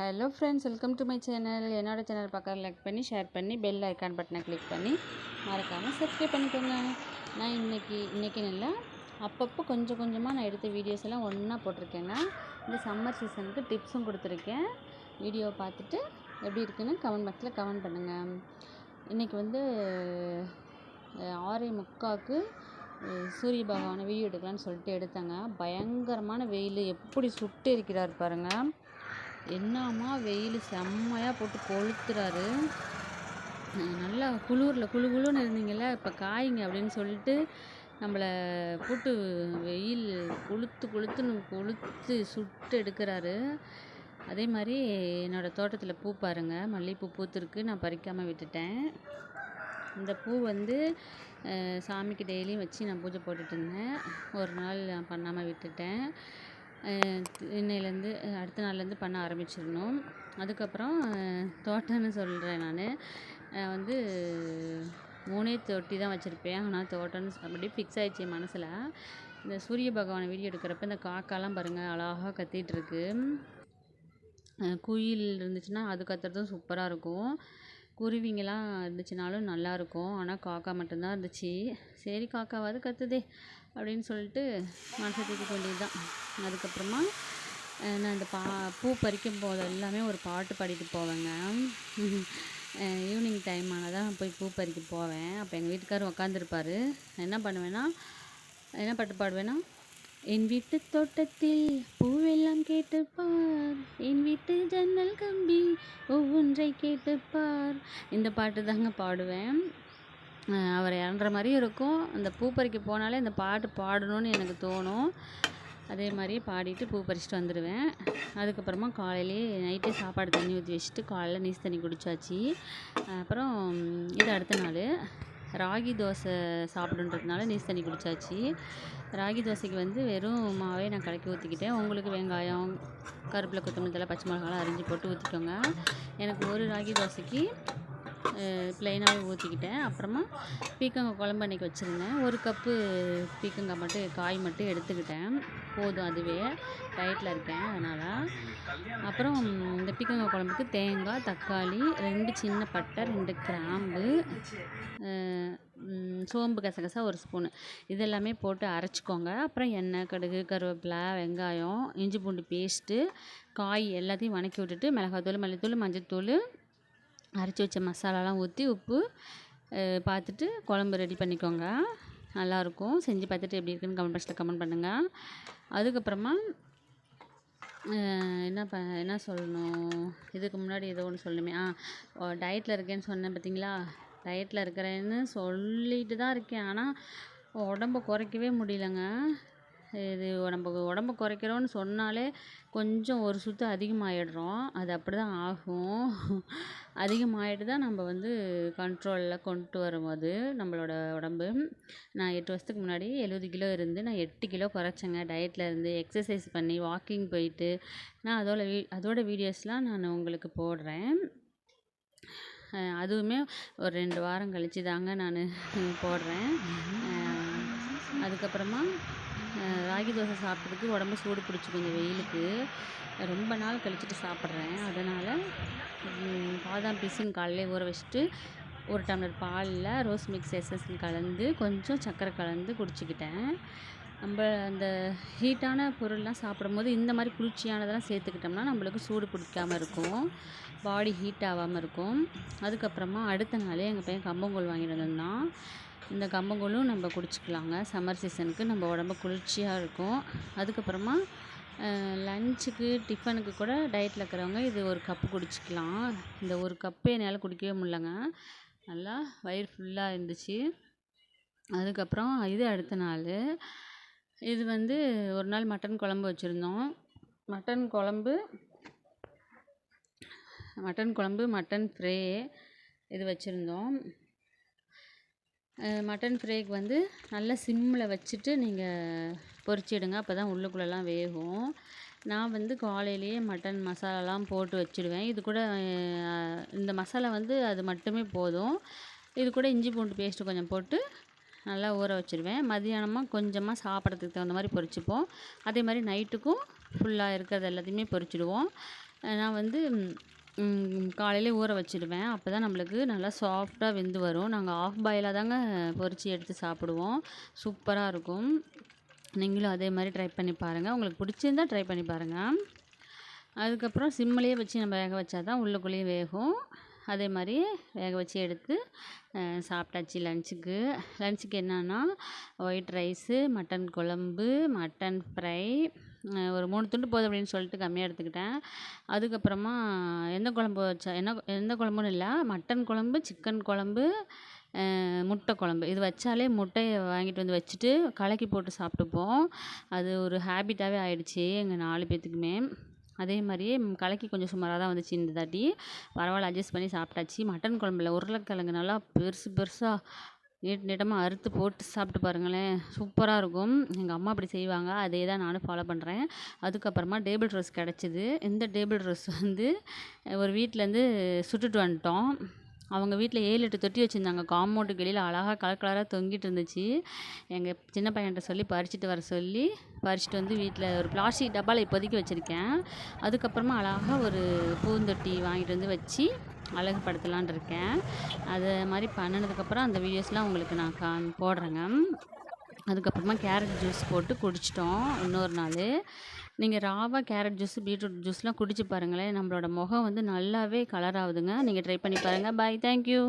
Hello friends welcome to my channel என்னோடய channel பக்கம் like பண்ணி ஷேர் பண்ணி பெல் ஐக்கான் பட்டனை கிளிக் பண்ணி மறக்காமல் சப்ஸ்கிரைப் பண்ணிக்கோங்க. நான் இன்னைக்கு இன்றைக்கி இல்லை அப்பப்போ கொஞ்சம் கொஞ்சமாக நான் எடுத்த வீடியோஸ் எல்லாம் ஒன்றா போட்டிருக்கேங்க இந்த சம்மர் சீசனுக்கு டிப்ஸும் கொடுத்துருக்கேன். வீடியோ பார்த்துட்டு எப்படி இருக்குன்னு கமெண்ட் பாக்ஸில் கமெண்ட் பண்ணுங்கள் இன்றைக்கி வந்து அஹ், ஆறே முக்காவுக்கு சூரிய பகவானை வீடியோ எடுக்கலான்னு சொல்லிட்டு எடுத்தேங்க. பயங்கரமான வெயில் எப்படி சுட்டு இருக்கிறார் பாருங்கள் என்னம்மா வெயில் செம்மையாக போட்டு கொளுத்துறாரு. நல்லா குளிரில் குளு குளுன்னு இருந்தீங்கள இப்போ காயுங்க அப்படின்னு சொல்லிட்டு நம்மளை போட்டு வெயில் கொளுத்து கொளுத்துன்னு கொளுத்து சுட்டு எடுக்கிறாரு. அதே மாதிரி என்னோடய தோட்டத்தில் பூ பாருங்க. மல்லிகைப்பூ பூத்துருக்கு. நான் பறிக்காமல் விட்டுட்டேன். இந்த பூ வந்து சாமிக்கு டெய்லியும் வச்சு நான் பூஜை போட்டுட்டு இருந்தேன். ஒரு நாள் நான் பண்ணாமல் விட்டுட்டேன். இன்னையிலேருந்து அடுத்த நாள்லேருந்து பண்ண ஆரம்பிச்சிடணும். அதுக்கப்புறம் தோட்டம்னு சொல்கிறேன் நான். வந்து மூணே தொட்டி தான் வச்சுருப்பேன். ஆனால் தோட்டம்னு அப்படியே ஃபிக்ஸ் ஆகிடுச்சு என் மனசில். இந்த சூரிய பகவானை வீடியோ எடுக்கிறப்ப இந்த காக்காலாம் பாருங்கள் அழகாக கத்திட்டு இருக்கு குயில் இருந்துச்சுன்னா அது கத்துறதும் சூப்பராக இருக்கும். குருவிங்கெல்லாம் இருந்துச்சுனாலும் நல்லாயிருக்கும். ஆனால் காக்கா மட்டும்தான் இருந்துச்சு. சரி காக்காவாவது கத்துதே அப்படின்னு சொல்லிட்டு மனசை தேத்திக்க வேண்டியது தான் அதுக்கப்புறமா நான் இந்த பா பூ பறிக்கும் போது எல்லாமே ஒரு பாட்டு பாடிட்டு போவேங்க. ஈவினிங் டைம் ஆனால் தான் போய் பூ பறிக்க போவேன். அப்போ எங்கள் வீட்டுக்காரர் உக்காந்துருப்பார். என்ன பண்ணுவேன்னா என்ன பாட்டு பாடுவேன்னா என் வீட்டு தோட்டத்தில் பூவெல்லாம் கேட்டுப்பார். என் வீட்டு ஜன்னல் கம்பி ஒவ்வொன்றை கேட்டுப்பார். இந்த பாட்டு தாங்க பாடுவேன். அவர் இறன்ற மாதிரியும் இருக்கும். அந்த பூ பறிக்க போனாலே அந்த பாட்டு பாடணும்னு எனக்கு தோணும். அதே மாதிரி பாடிட்டு பூ பறிச்சுட்டு வந்துடுவேன் அதுக்கப்புறமா காலையிலே நைட்டே சாப்பாடு தண்ணி ஊற்றி வச்சுட்டு காலையில் நீஸ் தண்ணி குடித்தாச்சு அப்புறம் இது அடுத்த நாள். ராகி தோசை சாப்பிடுன்றதுனால நீஸ் தண்ணி குடித்தாச்சு ராகி தோசைக்கு வந்து வெறும் மாவே நான் கலக்கி ஊற்றிக்கிட்டேன் உங்களுக்கு வெங்காயம் கருவேப்பிலை கொத்தமல்லி தழை பச்சை மிளகாலாம் அரிஞ்சு போட்டு ஊற்றிக்கோங்க எனக்கு ஒரு ராகி தோசைக்கு ப்ளைனாகவே ஊற்றிக்கிட்டேன் அப்புறமா பீக்கங்காய் குழம்பு அன்றைக்கி வச்சுருந்தேன். ஒரு கப்பு பீக்கங்காய் மட்டும் காய் மட்டும் எடுத்துக்கிட்டேன். போதும் அதுவே. டயட்டில் இருக்கேன் அதனால். அப்புறம் இந்த பீக்கங்காய் குழம்புக்கு தேங்காய் தக்காளி ரெண்டு சின்ன பட்டை ரெண்டு கிராம்பு சோம்பு கசகசா ஒரு ஸ்பூனு இதெல்லாமே போட்டு அரைச்சிக்கோங்க. அப்புறம் எண்ணெய் கடுகு கருவேப்பிலை வெங்காயம் இஞ்சி பூண்டு பேஸ்ட்டு காய் எல்லாத்தையும் வணக்கி விட்டுட்டு மிளகாத்தூள் மல்லித்தூள் மஞ்சத்தூள் அரைச்சி வச்ச மசாலாலாம் ஊற்றி உப்பு பார்த்துட்டு குழம்பு ரெடி பண்ணிக்கோங்க. நல்லாயிருக்கும் செஞ்சு பார்த்துட்டு எப்படி இருக்குன்னு கமெண்ட் பாக்ஸில் கமெண்ட் பண்ணுங்கள் அதுக்கப்புறமா என்ன ப என்ன சொல்லணும்? இதுக்கு முன்னாடி ஏதோ ஒன்று சொல்லணுமே. ஆ டயட்டில் இருக்கேன்னு சொன்னேன் பார்த்தீங்களா டயட்டில் இருக்கிறேன்னு சொல்லிட்டு தான் இருக்கேன். ஆனால் உடம்ப குறைக்கவே முடியலங்க. இது நம்ம உடம்ப குறைக்கிறோன்னு சொன்னாலே கொஞ்சம் ஒரு சுத்து அதிகமாகிடுறோம் அது அப்படி தான் ஆகும். அதிகமாகிட்டு தான் நம்ம வந்து கண்ட்ரோலில் கொண்டு அது நம்மளோட உடம்பு. நான் எட்டு வருஷத்துக்கு முன்னாடி எழுபது கிலோ இருந்து நான் எட்டு கிலோ குறைச்சேங்க. டயட்டில் இருந்து எக்ஸசைஸ் பண்ணி வாக்கிங் போயிட்டு நான் அதோட வீ அதோட வீடியோஸ்லாம் நான் உங்களுக்கு போடுறேன். அதுவுமே ஒரு ரெண்டு வாரம் கழிச்சு தாங்க நான் போடுறேன். அதுக்கப்புறமா ராகி தோசை சாப்பிட்டதுக்கு உடம்பு சூடு பிடிச்சிக்கும் கொஞ்சம் வெயிலுக்கு. ரொம்ப நாள் கழிச்சிட்டு சாப்பிட்றேன். அதனால் பாதாம் பீஸுன்னு காலையிலே ஊற வச்சுட்டு ஒரு டம்ளர் பாலில் ரோஸ் மிக்ஸ் எசன்ஸ் கலந்து கொஞ்சம் சர்க்கரை கலந்து குடிச்சிக்கிட்டேன். நம்ம அந்த ஹீட்டான பொருள்லாம் சாப்பிடும்போது இந்த மாதிரி குளிர்ச்சியானதெல்லாம் சேர்த்துக்கிட்டோம்னா நம்மளுக்கு சூடு பிடிக்காமல் இருக்கும். பாடி ஹீட் ஆகாமல் இருக்கும். அதுக்கப்புறமா அடுத்த நாளே எங்கள் பையன் கம்பங்கூழ் வாங்கிட்டு வந்திருந்தான் இந்த கம்பங்கூழும் நம்ம குடிச்சிக்கலாங்க. சம்மர் சீசனுக்கு நம்ம உடம்பு குளிர்ச்சியாக இருக்கும். அதுக்கப்புறமா லஞ்சுக்கு டிஃபனுக்கு கூட டயட்டில் இருக்கிறவங்க இது ஒரு கப்பு குடிச்சிக்கலாம். இந்த ஒரு கப்பே என்னால் குடிக்கவே முடிலங்க நல்லா வயிறு ஃபுல்லாக இருந்துச்சு. அதுக்கப்புறம் இது அடுத்த நாள். இது வந்து ஒரு நாள் மட்டன் குழம்பு வச்சுருந்தோம். மட்டன் குழம்பு மட்டன் குழம்பு மட்டன் ஃப்ரை இது வச்சுருந்தோம். மட்டன் ஃப்ரைக்கு வந்து நல்லா சிம்மில் வச்சுட்டு நீங்கள் பொரிச்சிடுங்க அப்போ தான் உள்ளுக்குள்ளெல்லாம் வேகும். நான் வந்து காலையிலேயே மட்டன் மசாலாலாம் போட்டு வச்சுடுவேன். இது கூட இந்த மசாலா வந்து அது மட்டுமே போதும். இது கூட இஞ்சி பூண்டு பேஸ்ட்டு கொஞ்சம் போட்டு நல்லா ஊற வச்சுருவேன் மதியானமாக கொஞ்சமாக சாப்பிட்றதுக்கு தகுந்த மாதிரி பொரிச்சுப்போம். அதே மாதிரி நைட்டுக்கும் ஃபுல்லாக இருக்கிறது எல்லாத்தையுமே பொரிச்சிடுவோம். நான் வந்து காலையிலே ஊற வச்சுடுவேன். அப்போ தான் நம்மளுக்கு நல்லா சாஃப்டாக வெந்து வரும். நாங்கள் ஆஃப் பாயிலாக தாங்க பொரித்து எடுத்து சாப்பிடுவோம். சூப்பராக இருக்கும். நீங்களும் அதே மாதிரி ட்ரை பண்ணி பாருங்கள் உங்களுக்கு பிடிச்சிருந்தா ட்ரை பண்ணி பாருங்கள் அதுக்கப்புறம் சிம்மிலேயே வச்சு நம்ம வேக வச்சா தான் உள்ளுக்குள்ளேயும் வேகும். அதே மாதிரி வேக வச்சு எடுத்து சாப்பிட்டாச்சு லஞ்சுக்கு லஞ்சுக்கு என்னென்னா ஒயிட் ரைஸு மட்டன் குழம்பு மட்டன் ஃப்ரை ஒரு மூணு துண்டு போதும் அப்படின்னு சொல்லிட்டு கம்மியாக எடுத்துக்கிட்டேன். அதுக்கப்புறமா எந்த குழம்பு வச்சா என்ன எந்த குழம்புன்னு இல்லை மட்டன் குழம்பு சிக்கன் குழம்பு முட்டை குழம்பு. இது வச்சாலே முட்டையை வாங்கிட்டு வந்து வச்சுட்டு கலக்கி போட்டு சாப்பிட்டுப்போம். அது ஒரு ஹேபிட்டாகவே ஆயிடுச்சு எங்கள் நாலு பேர்த்துக்குமே அதே மாதிரியே கலக்கி கொஞ்சம் சுமாராக தான் வந்துச்சு இந்த தாட்டி. பரவாயில்ல அட்ஜஸ்ட் பண்ணி சாப்பிட்டாச்சு. மட்டன் குழம்புல உருளைக்கிழங்கு நல்லா பெருசு பெருசாக நீட் நீட்டமாக அறுத்து போட்டு சாப்பிட்டு பாருங்களேன். சூப்பராக இருக்கும். எங்கள் அம்மா அப்படி செய்வாங்க. அதே தான் நானும் ஃபாலோ பண்ணுறேன் அதுக்கப்புறமா டேபிள் ரோஸ் கிடச்சிது. இந்த டேபிள் ரோஸ் வந்து ஒரு வீட்டிலேருந்து சுட்டுட்டு வந்துட்டோம். அவங்க வீட்டில் ஏழு எட்டு தொட்டி வச்சுருந்தாங்க. காம்பவுண்டுக்கு வெளியில் அழகாக கலர் கலராக தொங்கிட்டு இருந்துச்சு. எங்கள் சின்ன பையன்கிட்ட சொல்லி பறிச்சுட்டு வர சொல்லி பறிச்சுட்டு வந்து வீட்டில் ஒரு பிளாஸ்டிக் டப்பாவில் இப்போதைக்கு வச்சுருக்கேன். அதுக்கப்புறமா அழகாக ஒரு பூந்தொட்டி வாங்கிட்டு வந்து வச்சு அழகுபடுத்தலான்னு இருக்கேன் அது மாதிரி பண்ணினதுக்கப்புறம் அந்த வீடியோஸ்லாம் உங்களுக்கு நான் கா போடுறேங்க. அதுக்கப்புறமா கேரட் ஜூஸ் போட்டு குடிச்சிட்டோம் இன்னொரு நாள். நீங்கள் ராவாக கேரட் ஜூஸ் பீட்ரூட் ஜூஸ்லாம் குடிச்சு பாருங்களேன் நம்மளோட முகம் வந்து நல்லாவே கலர் ஆகுதுங்க. நீங்கள் ட்ரை பண்ணி பாருங்கள் பாய் தேங்க்யூ